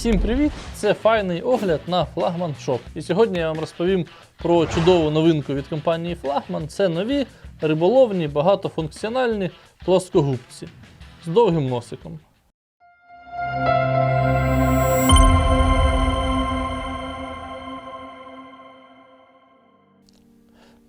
Всім привіт! Це файний огляд на Flagman Shop. І сьогодні я вам розповім про чудову новинку від компанії Flagman. Це нові риболовні багатофункціональні плоскогубці з довгим носиком.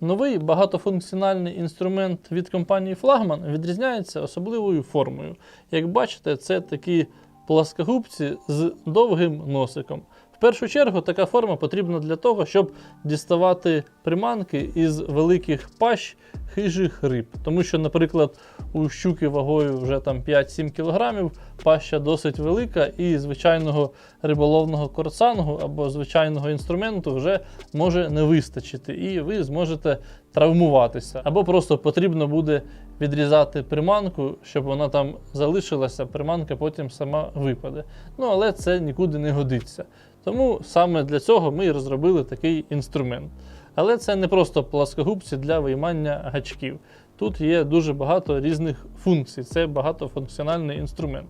Новий багатофункціональний інструмент від компанії Flagman відрізняється особливою формою. Як бачите, це такі пласкогубці з довгим носиком. В першу чергу така форма потрібна для того, щоб діставати приманки із великих пащ хижих риб. Тому що, наприклад, у щуки вагою вже там 5-7 кг паща досить велика, і звичайного риболовного корсангу або звичайного інструменту вже може не вистачити, і ви зможете травмуватися. Або просто потрібно буде відрізати приманку, щоб вона там залишилася, приманка потім сама випаде. Ну але це нікуди не годиться. Тому саме для цього ми і розробили такий інструмент. Але це не просто пласкогубці для виймання гачків. Тут є дуже багато різних функцій, це багатофункціональний інструмент.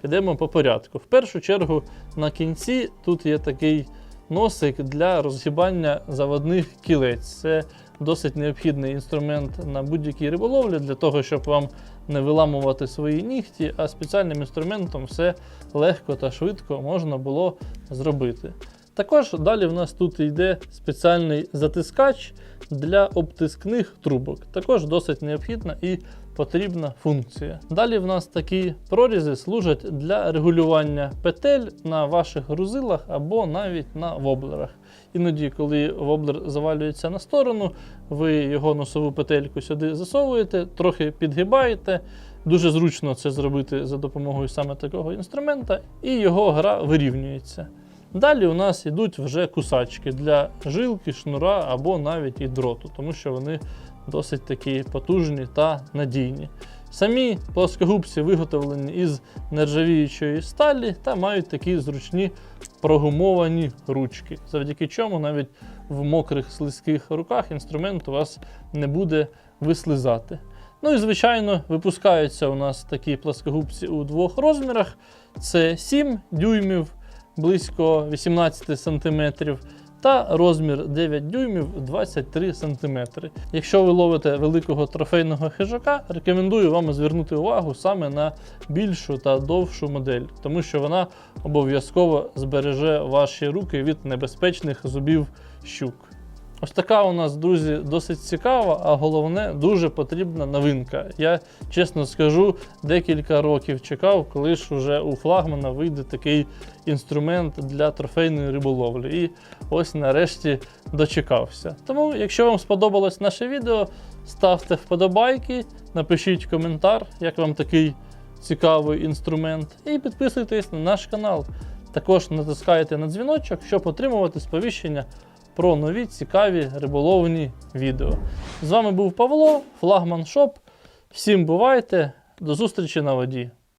Підемо по порядку. В першу чергу на кінці тут є такий носик для розгибання заводних кілець. Це досить необхідний інструмент на будь-якій риболовлі для того, щоб вам не виламувати свої нігті, а спеціальним інструментом все легко та швидко можна було зробити. Також далі в нас тут йде спеціальний затискач для обтискних трубок. Також досить необхідна і потрібна функція. Далі в нас такі прорізи служать для регулювання петель на ваших грузилах або навіть на воблерах. Іноді, коли воблер завалюється на сторону, ви його носову петельку сюди засовуєте, трохи підгибаєте. Дуже зручно це зробити за допомогою саме такого інструмента, і його гра вирівнюється. Далі у нас йдуть вже кусачки для жилки, шнура або навіть і дроту, тому що вони досить такі потужні та надійні. Самі плоскогубці виготовлені із нержавіючої сталі та мають такі зручні прогумовані ручки, завдяки чому навіть в мокрих слизьких руках інструмент у вас не буде вислизати. Ну і звичайно, випускаються у нас такі плоскогубці у двох розмірах: це 7 дюймів близько 18 см та розмір 9 дюймів 23 см. Якщо ви ловите великого трофейного хижака, рекомендую вам звернути увагу саме на більшу та довшу модель, тому що вона обов'язково збереже ваші руки від небезпечних зубів щук. Ось така у нас, друзі, досить цікава, а головне, дуже потрібна новинка. Я чесно скажу, декілька років чекав, коли ж уже у флагмана вийде такий інструмент для трофейної риболовлі. І ось нарешті дочекався. Тому, якщо вам сподобалось наше відео, ставте вподобайки, напишіть коментар, як вам такий цікавий інструмент, і підписуйтесь на наш канал. Також натискайте на дзвіночок, щоб отримувати сповіщення про нові цікаві риболовні відео. З вами був Павло, Флагман Шоп. Всім бувайте, до зустрічі на воді!